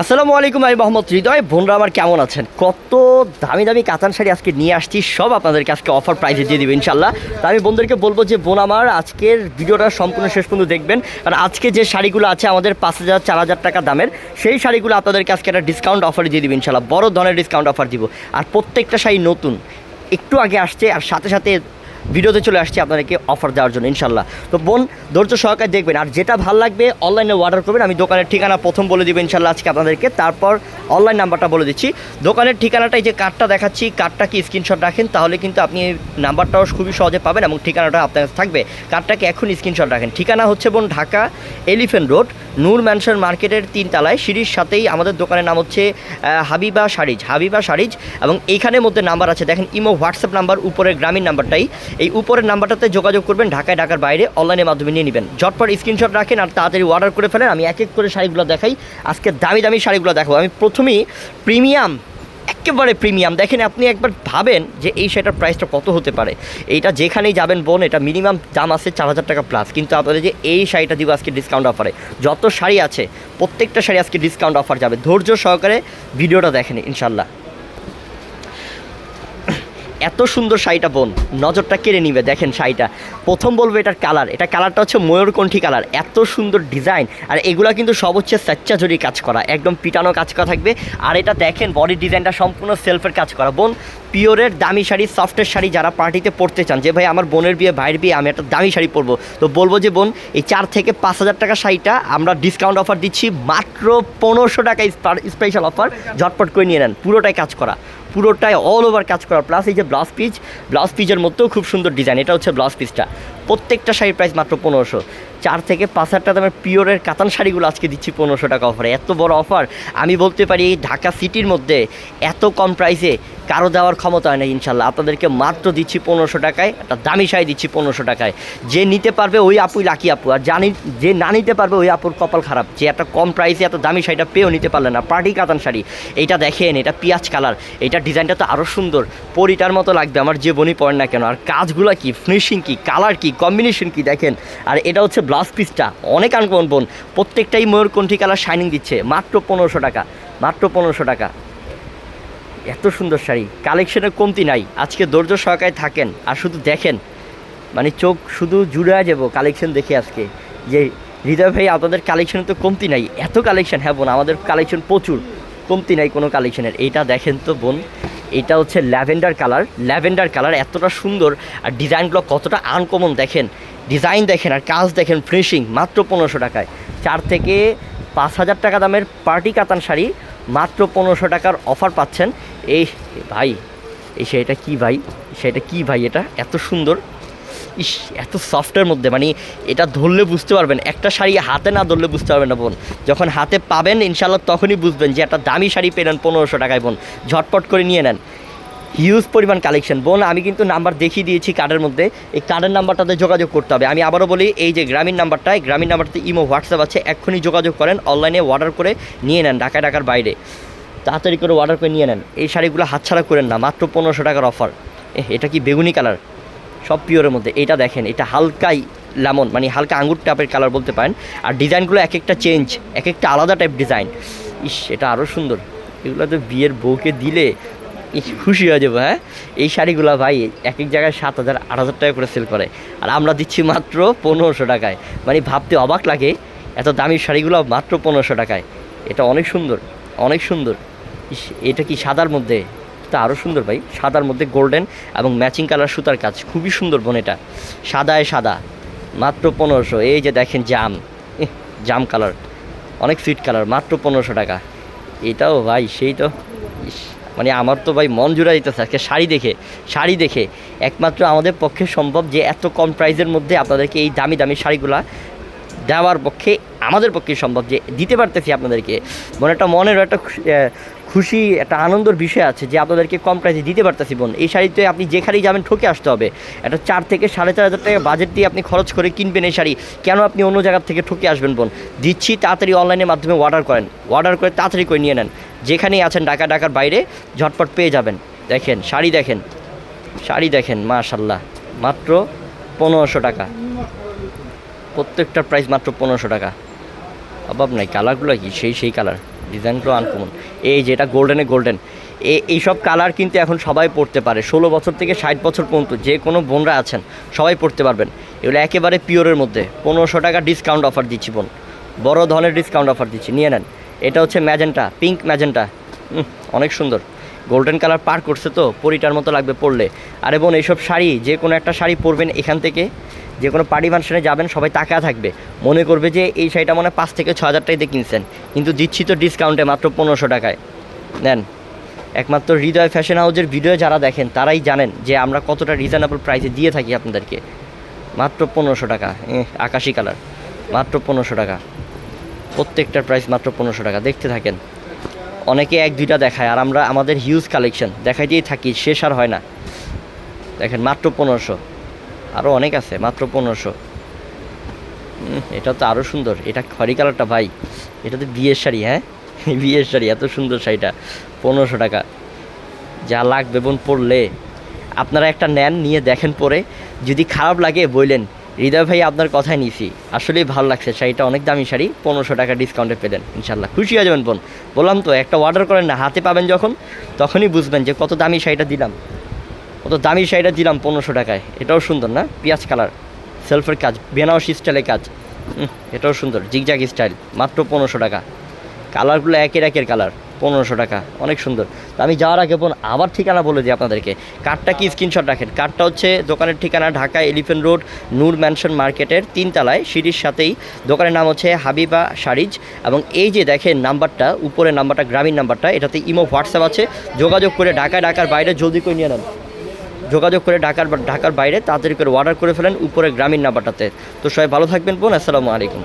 আসসালামু আলাইকুম, আমি মোহাম্মদ হৃদয়। বোনরা আমার কেমন আছেন? কত দামি দামি কাতান শাড়ি আজকে নিয়ে আসছি, সব আপনাদেরকে আজকে অফার প্রাইসে দিয়ে দিবে ইনশাল্লাহ তা আমি বোনদেরকে বলব যে, বোন আমার, আজকের ভিডিওটা সম্পূর্ণ শেষ পর্যন্ত দেখবেন। আর আজকে যে শাড়িগুলো আছে আমাদের পাঁচ হাজার, চার হাজার টাকা দামের, সেই শাড়িগুলো আপনাদেরকে আজকে একটা ডিসকাউন্ট অফারে দিয়ে দিবে ইনশাল্লাহ বড় ধরনের ডিসকাউন্ট অফার দিব। আর প্রত্যেকটা শাড়ি নতুন। একটু আগে আসছে, আর সাথে সাথে ভিডিওতে চলে আসছি আপনাদেরকে অফার দেওয়ার জন্য ইনশাল্লাহ তো বোন, ধৈর্য সহকারে দেখবেন, আর যেটা ভালো লাগবে অনলাইনে অর্ডার করবেন, আমি দোকানের ঠিকানা প্রথম বলে দিব ইনশাল্লাহ আজকে আপনাদেরকে। তারপর অনলাইন নাম্বারটা বলে দিচ্ছি। দোকানের ঠিকানাটা এই যে কার্ডটা দেখাচ্ছি কার্ডটা কি স্ক্রিনশট রাখেন, তাহলে কিন্তু আপনি নাম্বারটাও খুবই সহজে পাবেন এবং ঠিকানাটা আপনার কাছে থাকবে। কার্ডটাকে এখন স্ক্রিনশট রাখেন। ঠিকানা হচ্ছে বোন Dhaka Elephant Road Noor Mansion মার্কেটের তিন তালায়, সিঁড়ির সাথেই আমাদের দোকানের নাম হচ্ছে হাবিবা শাড়িজ হাবিবা শাড়িজ এবং এইখানের মধ্যে নাম্বার আছে। দেখেন, ইমো হোয়াটসঅ্যাপ নাম্বার উপরের গ্রামীণ নাম্বারটাই এই উপরের নাম্বারটাতে যোগাযোগ করবেন, ঢাকায়, ঢাকার বাইরে অনলাইনের মাধ্যমে নিয়ে নেবেন। ঝটপট স্ক্রিনশট রাখেন আর তাড়াতাড়ি অর্ডার করে ফেলেন। আমি এক এক করে শাড়িগুলো দেখাই। আজকে দামি দামি শাড়িগুলো দেখাবো আমি প্রথমেই প্রিমিয়াম একেবারে প্রিমিয়াম দেখেন, আপনি একবার ভাবেন যে এই শাড়িটার প্রাইসটা কত হতে পারে। এইটা যেখানেই যাবেন বোন, এটা মিনিমাম দাম আছে চার হাজার টাকা প্লাস কিন্তু আপনাদের যে এই শাড়িটা দিব আজকে ডিসকাউন্ট অফারে যত শাড়ি আছে, প্রত্যেকটা শাড়ি আজকে ডিসকাউন্ট অফার যাবে। ধৈর্য সহকারে ভিডিওটা দেখেন ইনশাল্লাহ এত সুন্দর শাড়িটা বোন। নজরটা কেড়ে নিবে, দেখেন শাড়িটা। প্রথম বলব এটার কালার এটা কালারটা হচ্ছে ময়ূরকণ্ঠী কালার এত সুন্দর ডিজাইন আর এগুলো কিন্তু সব হচ্ছে স্যাচ্চা জরি কাজ করা। একদম পিটানো কাজ করা থাকবে। আর এটা দেখেন বডি ডিজাইনটা সম্পূর্ণ সেলফের কাজ করা। বোন, পিওরের দামি শাড়ি সফটের শাড়ি যারা পার্টিতে পরতে চান, যে ভাই আমার বোনের বিয়ে, ভাইয়ের বিয়ে, আমি একটা দামি শাড়ি পরবো। তো বলব যে বোন, এই চার থেকে পাঁচ হাজার টাকা শাড়িটা আমরা ডিসকাউন্ট অফার দিচ্ছি। মাত্র পনেরোশো টাকা স্পেশাল অফার ঝটপট করে নিয়ে নেন। পুরোটাই কাজ করা। পুরোটাই অল ওভার কাজ করা প্লাস এই যে ব্লাউজ পিস ব্লাউজ পিসের মধ্যেও খুব সুন্দর ডিজাইন এটা হচ্ছে ব্লাউজ পিসটা প্রত্যেকটা শাড়ির প্রাইস মাত্র পনেরোশো। চার থেকে পাঁচ হাজার টাকা দামের পিওরের কাতান শাড়িগুলো আজকে দিচ্ছি পনেরোশো টাকা অফারে এত বড় অফার আমি বলতে পারি ঢাকা সিটির মধ্যে এত কম প্রাইসে কারও দেওয়ার ক্ষমতা হয় না ইনশাল্লাহ। আপনাদেরকে মাত্র দিচ্ছি পনেরোশো টাকায়, একটা দামি শাড়ি দিচ্ছি পনেরোশো টাকায়। যে নিতে পারবে ওই আপুই লাকি আপু। আর জানি, যে না নিতে পারবে ওই আপুর কপাল খারাপ। যে একটা কম প্রাইসে এত দামি শাড়িটা পেয়েও নিতে পারলে না। পার্টি কাতান শাড়ি। এইটা দেখেন, এটা পিঁয়াজ কালার। এটা ডিজাইনটা তো আরও সুন্দর। পরিটার মতো লাগবে, আমার যে বনি পড়েন না কেন। আর কাজগুলো কি ফিনিশিং কি কালার কি কম্বিনেশন কি দেখেন। আর এটা হচ্ছে ব্লাউজ পিসটা অনেক আনকমন বোন। প্রত্যেকটাই ময়ূরকণ্ঠী কালার শাইনিং দিচ্ছে। মাত্র পনেরোশো টাকা। মাত্র পনেরোশো টাকা। এত সুন্দর শাড়ি। কালেকশনের কমতি নাই। আজকে ধৈর্য সহকারে থাকেন আর শুধু দেখেন। মানে চোখ শুধু জুড়ে যাব কালেকশন দেখে আজকে। যে হৃদয় ভাই, আপনাদের কালেকশনে তো কমতি নাই। এত কালেকশন হ্যাঁ বোন, আমাদের কালেকশন প্রচুর। কমতি নাই কোনো কালেকশনের। এইটা দেখেন তো বোন এটা হচ্ছে ল্যাভেন্ডার কালার। ল্যাভেন্ডার কালার এতটা সুন্দর আর ডিজাইনগুলো কতটা আনকমন দেখেন। ডিজাইন দেখেন আর কাজ দেখেন ফিনিশিং মাত্র পনেরোশো টাকায়। চার থেকে পাঁচ হাজার টাকা দামের পার্টি কাতান শাড়ি। মাত্র পনেরোশো টাকার অফার পাচ্ছেন। এই ভাই, এই শাড়িটা কী ভাই? শাড়িটা কী ভাই এটা? এত সুন্দর। ইস, এত সফটের মধ্যে মানে এটা ধরলে বুঝতে পারবেন। একটা শাড়ি হাতে না ধরলে বুঝতে পারবেন না, বোন। যখন হাতে পাবেন ইনশাল্লাহ তখনই বুঝবেন যে একটা দামি শাড়ি পেলেন পনেরোশো টাকায়, বোন। ঝটপট করে নিয়ে নেন। হিউজ পরিমাণ কালেকশন বোন, আমি কিন্তু নাম্বার দেখিয়ে দিয়েছি কার্ডের মধ্যে। এই কার্ডের নাম্বারটাতে যোগাযোগ করতে হবে। আমি আবারও বলি, এই যে গ্রামীণ নাম্বারটা এই গ্রামীণ নাম্বারটাতে ইমো হোয়াটসঅ্যাপ আছে। এক্ষুনি যোগাযোগ করেন অনলাইনে অর্ডার করে নিয়ে নেন ঢাকা ঢাকার বাইরে। তাড়াতাড়ি করে অর্ডার করে নিয়ে নেন। এই শাড়িগুলো হাতছাড়া করেন না, মাত্র পনেরোশো টাকার অফার এটা কি বেগুনি কালার সব পিওরের মধ্যে। এটা দেখেন, এটা হালকাই লেমন মানে হালকা আঙ্গুর টাইপের কালার বলতে পারেন। আর ডিজাইনগুলো এক একটা চেঞ্জ এক একটা আলাদা টাইপ ডিজাইন ইস, এটা আরও সুন্দর। এগুলো তো বিয়ের বউকে দিলে খুশি হয়ে যাব হ্যাঁ? এই শাড়িগুলো ভাই এক এক জায়গায় সাত হাজার, আট হাজার টাকা করে সেল করে। আর আমরা দিচ্ছি মাত্র পনেরোশো টাকায়। মানে ভাবতে অবাক লাগে, এত দামি শাড়িগুলো মাত্র পনেরোশো টাকায়। এটা অনেক সুন্দর অনেক সুন্দর। এটা কি সাদার মধ্যে? তা আরও সুন্দর ভাই। সাদার মধ্যে গোল্ডেন এবং ম্যাচিং কালার সুতার কাজ। খুবই সুন্দর বোন এটা। সাদায় সাদা, মাত্র পনেরোশো। এই যে দেখেন জাম। জাম কালার অনেক সুইট কালার মাত্র পনেরোশো টাকা। এটাও ভাই, সেই তো। মানে আমার তো ভাই মন জোড়া দিতেছে আজকে শাড়ি দেখে শাড়ি দেখে। একমাত্র আমাদের পক্ষে সম্ভব যে এত কম প্রাইজের মধ্যে আপনাদেরকে এই দামি দামি শাড়িগুলা দেওয়ার পক্ষে, আমাদের পক্ষে সম্ভব যে দিতে পারতেছি আপনাদেরকে। মনে একটা মনের একটা খুশি একটা আনন্দের বিষয় আছে যে আপনাদেরকে কম প্রাইসে দিতে পারতেছি বোন। এই শাড়িতে আপনি যেখানেই যাবেন ঠকে আসতে হবে। একটা চার থেকে সাড়ে চার হাজার টাকা বাজেট দিয়ে আপনি খরচ করে কিনবেন এই শাড়ি। কেন আপনি অন্য জায়গার থেকে ঠকে আসবেন বোন? দিচ্ছি তাড়াতাড়ি অনলাইনের মাধ্যমে অর্ডার করেন। অর্ডার করে তাড়াতাড়ি করে নিয়ে নেন। যেখানেই আছেন ঢাকা, ঢাকার বাইরে ঝটপট পেয়ে যাবেন। দেখেন, শাড়ি দেখেন। শাড়ি দেখেন মাশাল্লাহ মাত্র পনেরোশো টাকা। প্রত্যেকটার প্রাইস মাত্র পনেরোশো টাকা। অভাব নাই কালারগুলো কি? সেই সেই কালার ডিজাইনগুলো আনকমন এই যে এটা গোল্ডেনে গোল্ডেন এইসব কালার কিন্তু এখন সবাই পড়তে পারে। ষোলো বছর থেকে ষাট বছর পর্যন্ত যে কোনো বোনরা আছেন, সবাই পড়তে পারবেন। এগুলো একেবারে পিওরের মধ্যে। পনেরোশো টাকা ডিসকাউন্ট অফার দিচ্ছি বোন। বড় ধরনের ডিসকাউন্ট অফার দিচ্ছি। নিয়ে নেন। এটা হচ্ছে ম্যাজেন্টা পিঙ্ক ম্যাজেন্টা অনেক সুন্দর। গোল্ডেন কালার পার করছে তো, পরিটার মতো লাগবে পরলে। আরে বোন, এইসব শাড়ি, যে কোনো একটা শাড়ি পরবেন এখান থেকে। যে কোনো পার্টি ফাংশনে যাবেন, সবাই তাকায় থাকবে। মনে করবে যে এই শাড়িটা মনে হয় পাঁচ থেকে ছ হাজার টাকা দিয়ে কিনছেন। কিন্তু দিচ্ছি তো ডিসকাউন্টে মাত্র পনেরোশো টাকায়। নেন, একমাত্র হৃদয় ফ্যাশন হাউজের ভিডিও যারা দেখেন, তারাই জানেন যে আমরা কতটা রিজনেবল প্রাইসে দিয়ে থাকি আপনাদেরকে। মাত্র পনেরোশো টাকা আকাশি কালার মাত্র পনেরোশো টাকা। প্রত্যেকটার প্রাইস মাত্র পনেরোশো টাকা। দেখতে থাকেন, অনেকে এক, দুইটা দেখায়, আর আমরা, আমাদের হিউজ কালেকশন দেখাইতেই থাকি, শেষ আর হয় না। দেখেন, মাত্র পনেরোশো। আরও অনেক আছে, মাত্র পনেরোশো। এটা তো আরও সুন্দর। এটা খড়ি কালারটা ভাই, এটা তো বিয়ের শাড়ি হ্যাঁ? বিয়ের শাড়ি, এত সুন্দর শাড়িটা, পনেরোশো টাকা। যা লাগবে বোন পড়লে আপনারা একটা নেন, নিয়ে দেখেন পরে। যদি খারাপ লাগে বললেন, হৃদয় ভাই আপনার কথাই নিছি। আসলেই ভালো লাগছে, শাড়িটা অনেক দামি শাড়ি, পনেরোশো টাকা ডিসকাউন্টে পেলেন ইনশাল্লাহ খুশি হয়ে যাবেন বোন। বললাম তো, একটা অর্ডার করেন না, হাতে পাবেন যখন, তখনই বুঝবেন যে কত দামি শাড়িটা দিলাম। কত দামি শাড়িটা দিলাম পনেরোশো টাকায়। এটাও সুন্দর না? পেঁয়াজ কালার। সেলফের কাজ, বেনারসি স্টাইলের কাজ। এটাও সুন্দর জিগজাগ স্টাইল মাত্র পনেরোশো টাকা। কালারগুলো একের একের কালার, পনেরোশো টাকা, অনেক সুন্দর। তো আমি যাওয়ার আগে বোন, আবার ঠিকানা বলে দিই আপনাদেরকে। কার্ডটা কি স্ক্রিনশট রাখেন? কার্ডটা হচ্ছে দোকানের ঠিকানা, Dhaka Elephant Road Noor Mansion মার্কেটের তিনতলায়, সিঁড়ির সাথেই। দোকানের নাম হচ্ছে হাবিবা শাড়িজ এবং এই যে দেখেন নাম্বারটা উপরে নাম্বারটা, গ্রামীণ নাম্বারটা, এটাতে ইমো, হোয়াটসঅ্যাপ আছে। যোগাযোগ করে ঢাকায়, ঢাকার বাইরে জলদি করে নিয়ে নেন। যোগাযোগ করে ঢাকার ঢাকার বাইরে তাড়াতাড়ি করে অর্ডার করে ফেলেন উপরে গ্রামীণ নাম্বারটাতে। তো সবাই ভালো থাকবেন বোন, আসসালামু আলাইকুম।